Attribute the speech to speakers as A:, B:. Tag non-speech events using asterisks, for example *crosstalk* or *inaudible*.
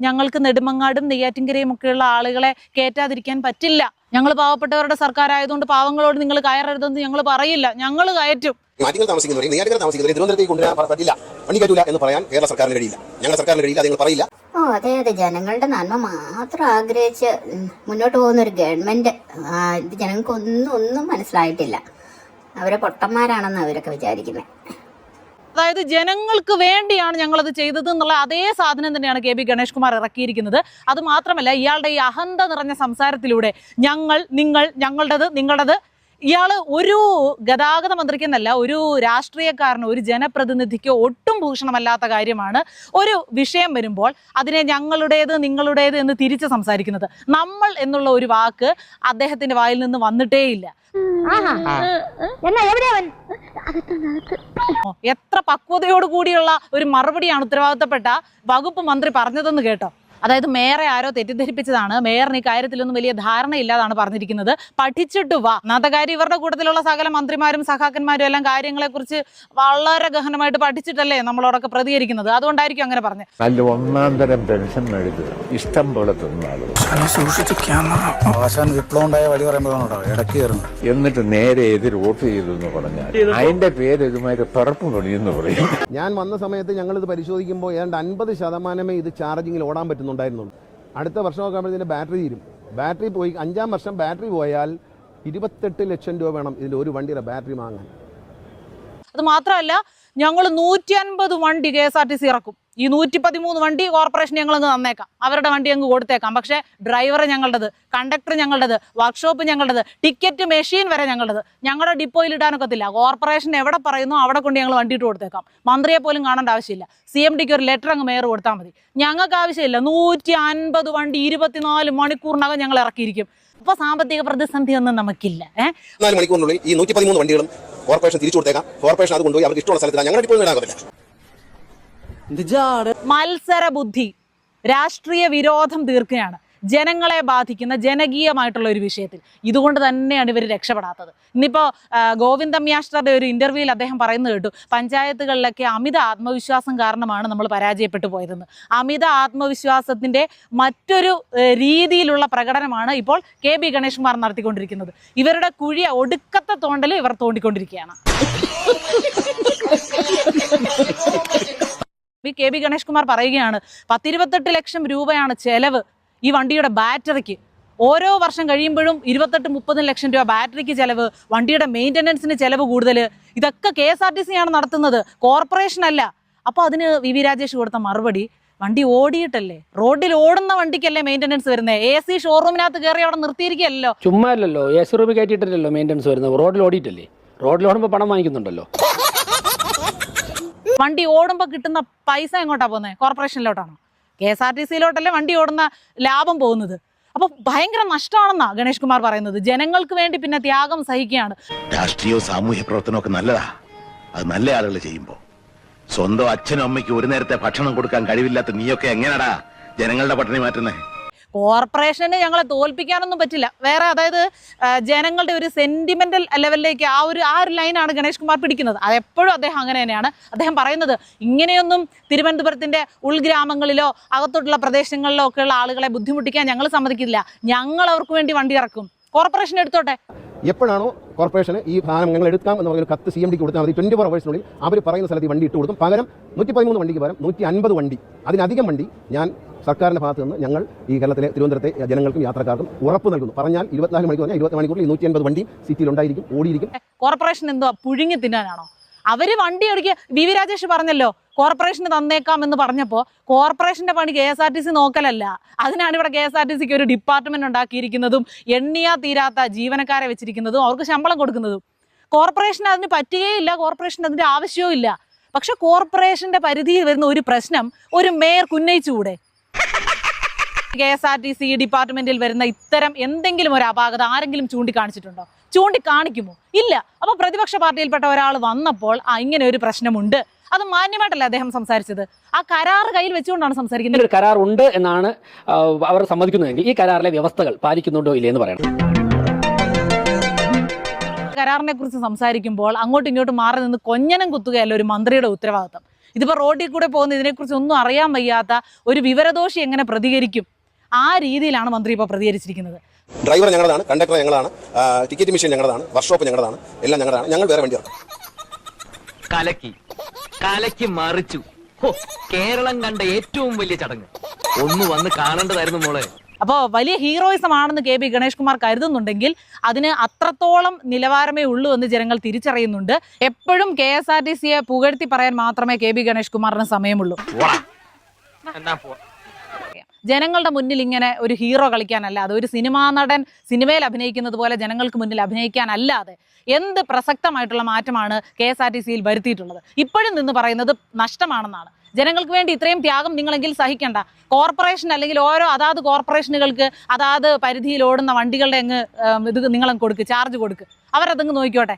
A: ഞങ്ങൾക്ക് നെടുമങ്ങാടും നെയ്യാറ്റിൻകരയും ഒക്കെയുള്ള ആളുകളെ കയറ്റാതിരിക്കാൻ പറ്റില്ല. ഞങ്ങൾ പാവപ്പെട്ടവരുടെ സർക്കാർ ആയതുകൊണ്ട് പാവങ്ങളോട് നിങ്ങൾ കയറരുതെന്ന് ഞങ്ങൾ പറയില്ല. ഞങ്ങൾ കയറ്റും.
B: മാറ്റിങ്ങൾ താമസിക്കുന്നവരെയും നെയ്യാറ്റിക്കര താമസിക്കുന്നവരെയും തിരുവനന്തപുരത്തേക്ക് കൊണ്ടുവരാൻ പ- പറ്റില്ല വണ്ടി കയറ്റൂല എന്ന് പറയാൻ കേരള സർക്കാരിന് കഴിയില്ല. സർക്കാരിന് കഴിയില്ല അത് നിങ്ങൾ പറയില്ല.
C: ഓ അതെ അതെ. ജനങ്ങളുടെ നന്മ മാത്രം ആഗ്രഹിച്ച് മുന്നോട്ട് പോകുന്ന ഒരു ഗവൺമെന്റ് ഇത് ജനങ്ങൾക്ക് ഒന്നും ഒന്നും മനസ്സിലായിട്ടില്ല. അവരെ പൊട്ടന്മാരാണെന്ന് അവരൊക്കെ വിചാരിക്കുന്നത്
A: അതായത് ജനങ്ങൾക്ക് വേണ്ടിയാണ് ഞങ്ങളത് ചെയ്തത് എന്നുള്ള അതേ സാധനം തന്നെയാണ് കെ ബി ഗണേഷ് കുമാർ ഇറക്കിയിരിക്കുന്നത്. അത് മാത്രമല്ല ഇയാളുടെ ഈ അഹന്ത നിറഞ്ഞ സംസാരത്തിലൂടെ ഞങ്ങൾ നിങ്ങൾ ഞങ്ങളുടേത് നിങ്ങളുടേത് ഇയാൾ ഒരു ഗതാഗത മന്ത്രിക്കെന്നല്ല ഒരു രാഷ്ട്രീയക്കാരനോ ഒരു ജനപ്രതിനിധിക്കോ ഒട്ടും ഭൂഷണമല്ലാത്ത കാര്യമാണ് ഒരു വിഷയം വരുമ്പോൾ അതിനെ ഞങ്ങളുടേത് നിങ്ങളുടേത് എന്ന് തിരിച്ച് സംസാരിക്കുന്നത്. നമ്മൾ എന്നുള്ള ഒരു വാക്ക് അദ്ദേഹത്തിന്റെ വായിൽ നിന്ന് വന്നിട്ടേയില്ല. എത്ര പക്വതയോട് കൂടിയുള്ള ഒരു മറുപടിയാണ് ഉത്തരവാദിത്തപ്പെട്ട വകുപ്പ് മന്ത്രി പറഞ്ഞതെന്ന് കേട്ടോ. അതായത് മേയറെ ആരോ തെറ്റിദ്ധരിപ്പിച്ചതാണ്. മേയറിന് ഈ കാര്യത്തിലൊന്നും വലിയ ധാരണയില്ലാതാണ് പറഞ്ഞിരിക്കുന്നത്. പഠിച്ചിട്ട് വാ. നാഥകാരി ഇവരുടെ കൂട്ടത്തിലുള്ള സകല മന്ത്രിമാരും സഖാക്കന്മാരും എല്ലാം കാര്യങ്ങളെക്കുറിച്ച് വളരെ ഗഹനമായിട്ട് പഠിച്ചിട്ടല്ലേ നമ്മളോടൊക്കെ പ്രതികരിക്കുന്നത്. അതുകൊണ്ടായിരിക്കും അങ്ങനെ പറഞ്ഞത്.
D: നല്ല ഒന്നാം തരം പെൻഷൻ ഇഷ്ടം പോലെ തിന്നാൾ
E: ആശാൻ വിപ്ലവം ഉണ്ടായ വഴി പറയുമ്പോഴാണ് ഇടയ്ക്ക് കയറുന്നു.
D: എന്നിട്ട് നേരെ എതിർ വോട്ട് ചെയ്തു എന്ന് പറഞ്ഞാൽ അതിന്റെ പേര് ഇതുമായിട്ട് പറപ്പ് പണിയെന്ന് പറയും.
F: ഞാൻ വന്ന സമയത്ത് ഞങ്ങൾ ഇത് പരിശോധിക്കുമ്പോൾ ഏതാണ്ട് അൻപത് ശതമാനമേ ഇത് ചാർജിങ്ങിൽ ഓടാൻ പറ്റുന്നുണ്ടായിരുന്നുള്ളൂ അടുത്ത വർഷം ആകുമ്പോഴത്തേന് ബാറ്ററി തീരും. ബാറ്ററി പോയി അഞ്ചാം വർഷം ബാറ്ററി പോയാൽ ഇരുപത്തെട്ട് ലക്ഷം രൂപ വേണം ഇതിന്റെ ഒരു വണ്ടിയുടെ ബാറ്ററി വാങ്ങാൻ.
A: അത് മാത്രമല്ല ഞങ്ങൾ നൂറ്റി അൻപത് വണ്ടി K S R T C ഇറക്കും. ഈ നൂറ്റി പതിമൂന്ന് വണ്ടി കോർപ്പറേഷൻ ഞങ്ങൾ അങ്ങ് തന്നേക്കാം. അവരുടെ വണ്ടി അങ്ങ് കൊടുത്തേക്കാം. പക്ഷേ ഡ്രൈവർ ഞങ്ങളുടേത് കണ്ടക്ടർ ഞങ്ങളുടേത് വർക്ക്ഷോപ്പ് ഞങ്ങളുടേത് ടിക്കറ്റ് മെഷീൻ വരെ ഞങ്ങളുടേത്. ഞങ്ങളുടെ ഡിപ്പോയിൽ ഇടാനൊക്കത്തില്ല. കോർപ്പറേഷൻ എവിടെ പറയുന്നു അവിടെ കൊണ്ട് ഞങ്ങൾ വണ്ടി ഇട്ട് കൊടുത്തേക്കാം. മന്ത്രിയെ പോലും കാണേണ്ട ആവശ്യമില്ല. സി എം ഡിക്ക് ഒരു ലെറ്റർ അങ്ങ് മേയർ കൊടുത്താൽ മതി. ഞങ്ങൾക്ക് ആവശ്യമില്ല. നൂറ്റി അൻപത് വണ്ടി ഇരുപത്തിനാല് മണിക്കൂറിനകം ഞങ്ങൾ ഇറക്കിയിരിക്കും. ഇപ്പൊ സാമ്പത്തിക പ്രതിസന്ധി ഒന്നും നമുക്കില്ല. ഏഹ്
B: മണിക്കൂറിനുള്ളിൽ ഈ നൂറ്റി പതിമൂന്ന് വണ്ടികളും കോർപ്പറേഷൻ തിരിച്ചു കൊടുത്തേക്കാം. കോർപ്പറേഷൻ അത് കൊണ്ടുപോയി അവർക്ക് ഇഷ്ടമുള്ള സ്ഥലത്തില്ല ഞങ്ങളുടെ ഇപ്പോൾ ഇടാൻ
A: മത്സര ബുദ്ധി രാഷ്ട്രീയ വിരോധം തീർക്കുകയാണ്. ജനങ്ങളെ ബാധിക്കുന്ന ജനകീയമായിട്ടുള്ള ഒരു വിഷയത്തിൽ. ഇതുകൊണ്ട് തന്നെയാണ് ഇവർ രക്ഷപ്പെടാത്തത്. ഇന്നിപ്പോൾ ഗോവിന്ദമ്യാഷ്ടറുടെ ഒരു ഇന്റർവ്യൂവിൽ അദ്ദേഹം പറയുന്നത് കേട്ടു പഞ്ചായത്തുകളിലൊക്കെ അമിത ആത്മവിശ്വാസം കാരണമാണ് നമ്മൾ പരാജയപ്പെട്ടു പോയതെന്ന്. അമിത ആത്മവിശ്വാസത്തിന്റെ മറ്റൊരു രീതിയിലുള്ള പ്രകടനമാണ് ഇപ്പോൾ കെ ബി ഗണേഷ് കുമാർ നടത്തിക്കൊണ്ടിരിക്കുന്നത്. ഇവരുടെ കുഴിയ ഒടുക്കത്തെ തോണ്ടൽ ഇവർ തോണ്ടിക്കൊണ്ടിരിക്കുകയാണ്. *laughs* V K B Ganesh Kumar പറയുകയാണ് പത്തിരുപത്തെട്ട് ലക്ഷം രൂപയാണ് ചെലവ് ഈ വണ്ടിയുടെ ബാറ്ററിക്ക്. ഓരോ വർഷം കഴിയുമ്പോഴും ഇരുപത്തെട്ട് മുപ്പത് ലക്ഷം രൂപ ബാറ്ററിക്ക് ചെലവ് വണ്ടിയുടെ മെയിന്റനൻസിന് ചെലവ് കൂടുതൽ ഇതൊക്കെ K S R T C ആണ് നടത്തുന്നത് കോർപ്പറേഷൻ അല്ല. അപ്പോൾ അതിന് വി വി രാജേഷ് കൊടുത്ത മറുപടി വണ്ടി ഓടിയിട്ടല്ലേ? റോഡിൽ ഓടുന്ന വണ്ടിക്കല്ലേ മെയിന്റനൻസ് വരുന്നത് എ സി ഷോറൂമിനകത്ത് കയറി അവിടെ നിർത്തിയിരിക്കുകയല്ലോ
G: ചുമ്മാ അല്ലല്ലോ എ സി റൂമിൽ കയറ്റിയിട്ടല്ലോ മെയിന്റനൻസ് വരുന്നത്. റോഡിൽ ഓടിയിട്ടല്ലേ? റോഡിൽ ഓടുമ്പോൾ പണം വാങ്ങിക്കുന്നുണ്ടല്ലോ.
A: വണ്ടി ഓടുമ്പോൾ കിട്ടുന്ന പൈസ എങ്ങോട്ടാ പോകുന്നത് കോർപ്പറേഷനിലോട്ടാണോ? കെ എസ് ആർ ടി സിയിലോട്ടല്ലേ വണ്ടി ഓടുന്ന ലാഭം പോകുന്നത്. അപ്പൊ ഭയങ്കര നഷ്ടമാണെന്നാ ഗണേഷ് കുമാർ പറയുന്നത്. ജനങ്ങൾക്ക് വേണ്ടി പിന്നെ ത്യാഗം സഹിക്കുകയാണ്.
H: രാഷ്ട്രീയവും സാമൂഹ്യ പ്രവർത്തനവും ഒക്കെ നല്ലതാ. അത് നല്ല ആളുകൾ ചെയ്യുമ്പോൾ സ്വന്തം അച്ഛനും അമ്മയ്ക്ക് ഒരു നേരത്തെ ഭക്ഷണം കൊടുക്കാൻ കഴിവില്ലാത്ത നീയൊക്കെ എങ്ങനെടാ ജനങ്ങളുടെ പട്ടിണി മാറ്റുന്നേ?
A: കോർപ്പറേഷന് ഞങ്ങളെ തോൽപ്പിക്കാനൊന്നും പറ്റില്ല. വേറെ അതായത് ജനങ്ങളുടെ ഒരു സെന്റിമെന്റൽ ലെവലിലേക്ക് ആ ഒരു ആ ഒരു ലൈനാണ് ഗണേഷ് കുമാർ പിടിക്കുന്നത്. അതെപ്പോഴും അദ്ദേഹം അങ്ങനെ തന്നെയാണ് അദ്ദേഹം പറയുന്നത്. ഇങ്ങനെയൊന്നും തിരുവനന്തപുരത്തിന്റെ ഉൾഗ്രാമങ്ങളിലോ അകത്തോട്ടുള്ള പ്രദേശങ്ങളിലോ ഒക്കെയുള്ള ആളുകളെ ബുദ്ധിമുട്ടിക്കാൻ ഞങ്ങൾ സമ്മതിക്കില്ല. ഞങ്ങൾ അവർക്ക് വേണ്ടി വണ്ടി ഇറക്കും. കോർപ്പറേഷൻ എടുത്തോട്ടെ.
F: എപ്പോഴാണോ കോർപ്പറേഷന് ഈ സാധനം ഞങ്ങൾ എടുക്കാം എന്ന് പറഞ്ഞ ഒരു കത്ത് സി എം ഡിക്ക് കൊടുത്താൽ മതി. ട്വന്റി ഫോർ അവേഴ്സിനുള്ളിൽ അവർ പറയുന്ന സ്ഥലത്ത് വണ്ടി ഇട്ട് കൊടുക്കും. പകരം നൂറ്റി പതിമൂന്ന് വണ്ടിക്ക് പകരം നൂറ്റി അൻപത് വണ്ടി. അതിനധികം വണ്ടി ഞാൻ സർക്കാരിന്റെ ഭാഗത്ത് നിന്ന് ഞങ്ങൾ ഈ കേരളത്തിലെ തിരുവനന്തപുരത്തെ ജനങ്ങൾക്കും യാത്രക്കാർക്കും ഉറപ്പ് നൽകുന്നു. പറഞ്ഞാൽ ഇരുപത്തിനാല് മണിക്കൂർ പറഞ്ഞാൽ ഇരുപത്തി മണിക്കൂറിൽ നൂറ്റി അൻപത് വണ്ടി സിറ്റിയിൽ ഉണ്ടായിരിക്കും ഓടിയിരിക്കും.
A: കോർപ്പറേഷൻ എന്തോ പുഴുങ്ങി തിന്നാനാണോ? അവർ വണ്ടി ഓടിക്കുക. വി വി രാജേഷ് പറഞ്ഞല്ലോ കോർപ്പറേഷന് തന്നേക്കാം എന്ന് പറഞ്ഞപ്പോൾ കോർപ്പറേഷന്റെ പണി K S R T C നോക്കലല്ല. അതിനാണ് ഇവിടെ കെ എസ് ആർ ടി സിക്ക് ഒരു ഡിപ്പാർട്ട്മെന്റ് ഉണ്ടാക്കിയിരിക്കുന്നതും എണ്ണിയാ തീരാത്ത ജീവനക്കാരെ വെച്ചിരിക്കുന്നതും അവർക്ക് ശമ്പളം കൊടുക്കുന്നതും. കോർപ്പറേഷൻ അതിന് പറ്റുകയില്ല കോർപ്പറേഷൻ അതിന്റെ ആവശ്യവും ഇല്ല പക്ഷെ കോർപ്പറേഷന്റെ പരിധിയിൽ വരുന്ന ഒരു പ്രശ്നം ഒരു മേയർക്ക് ഉന്നയിച്ചുകൂടെ? K S R T C ഡിപ്പാർട്ട്മെന്റിൽ വരുന്ന ഇത്തരം എന്തെങ്കിലും ഒരു അപാകത ആരെങ്കിലും ചൂണ്ടിക്കാണിച്ചിട്ടുണ്ടോ? ചൂണ്ടിക്കാണിക്കുമോ? ഇല്ല. അപ്പൊ പ്രതിപക്ഷ പാർട്ടിയിൽപ്പെട്ട ഒരാൾ വന്നപ്പോൾ ആ ഇങ്ങനെ ഒരു പ്രശ്നമുണ്ട്. അത് മാന്യമായിട്ടല്ല അദ്ദേഹം സംസാരിച്ചത്? ആ കരാർ കയ്യിൽ വെച്ചുകൊണ്ടാണ് സംസാരിക്കുന്നത്.
G: ഒരു കരാർ ഉണ്ട് എന്നാണ് അവർ സമ്മതിക്കുന്നതെങ്കിൽ ഈ കരാറിലെ വ്യവസ്ഥകൾ പാലിക്കുന്നുണ്ടോ ഇല്ലേ എന്ന് പറയണം.
A: കരാറിനെ കുറിച്ച് സംസാരിക്കുമ്പോൾ അങ്ങോട്ടും ഇങ്ങോട്ടും മാറി നിന്ന് കൊഞ്ഞനം കുത്തുകയല്ല ഒരു മന്ത്രിയുടെ ഉത്തരവാദിത്തം. ഇതിപ്പോൾ റോഡിൽ കൂടെ പോകുന്ന ഇതിനെക്കുറിച്ച് ഒന്നും അറിയാൻ വയ്യാത്ത ഒരു വിവരദോഷി എങ്ങനെ പ്രതികരിക്കും? ആ രീതിയിലാണ് മന്ത്രി ഇപ്പോൾ പ്രതികരിച്ചിരിക്കുന്നത്.
B: ഡ്രൈവർ ഞങ്ങളതാണ് കണ്ടക്ടർ ഞങ്ങളാണ് ടിക്കറ്റ് മെഷീൻ ഞങ്ങളതാണ് വർക്ക്ഷോപ്പ് ഞങ്ങളതാണ് എല്ലാം ഞങ്ങളാണ്. ഞങ്ങൾ വേറെ വണ്ടി ഇറക്കും.
I: കലക്കി കലക്കി മറിച്ചു. കേരളം കണ്ട ഏറ്റവും വലിയ ചടങ്ങ്. ഒന്ന് വന്ന് കാണേണ്ടതായിരുന്നു മോളെ.
A: അപ്പോൾ വലിയ ഹീറോയിസം ആണെന്ന് കെ ബി ഗണേഷ് കുമാർ കരുതുന്നുണ്ടെങ്കിൽ അതിന് അത്രത്തോളം നിലവാരമേ ഉള്ളൂ എന്ന് ജനങ്ങൾ തിരിച്ചറിയുന്നുണ്ട്. എപ്പോഴും കെ എസ് ആർ ടി സിയെ പുകഴ്ത്തി പറയാൻ മാത്രമേ കെ ബി ഗണേഷ് കുമാറിന് സമയമുള്ളൂ.
I: എന്നാ പോ
A: ജനങ്ങളുടെ മുന്നിൽ ഇങ്ങനെ ഒരു ഹീറോ കളിക്കാനല്ല അത് ഒരു സിനിമാ നടൻ സിനിമയിൽ അഭിനയിക്കുന്നത് പോലെ ജനങ്ങൾക്ക് മുന്നിൽ അഭിനയിക്കാനല്ലാതെ എന്ത് പ്രസക്തമായിട്ടുള്ള മാറ്റമാണ് കെ എസ് ആർ ടി സിയിൽ വരുത്തിയിട്ടുള്ളത്? ഇപ്പോഴും നിന്ന് പറയുന്നത് നഷ്ടമാണെന്നാണ്. ജനങ്ങൾക്ക് വേണ്ടി ഇത്രയും ത്യാഗം നിങ്ങളെങ്കിൽ സഹിക്കണ്ട. കോർപ്പറേഷൻ അല്ലെങ്കിൽ ഓരോ അതാത് കോർപ്പറേഷനുകൾക്ക് അതാത് പരിധിയിൽ ഓടുന്ന വണ്ടികളുടെ അങ്ങ് ഇത് നിങ്ങളങ്ങ് കൊടുക്ക് ചാർജ് കൊടുക്ക്. അവരതങ്ങ് നോക്കിക്കോട്ടെ.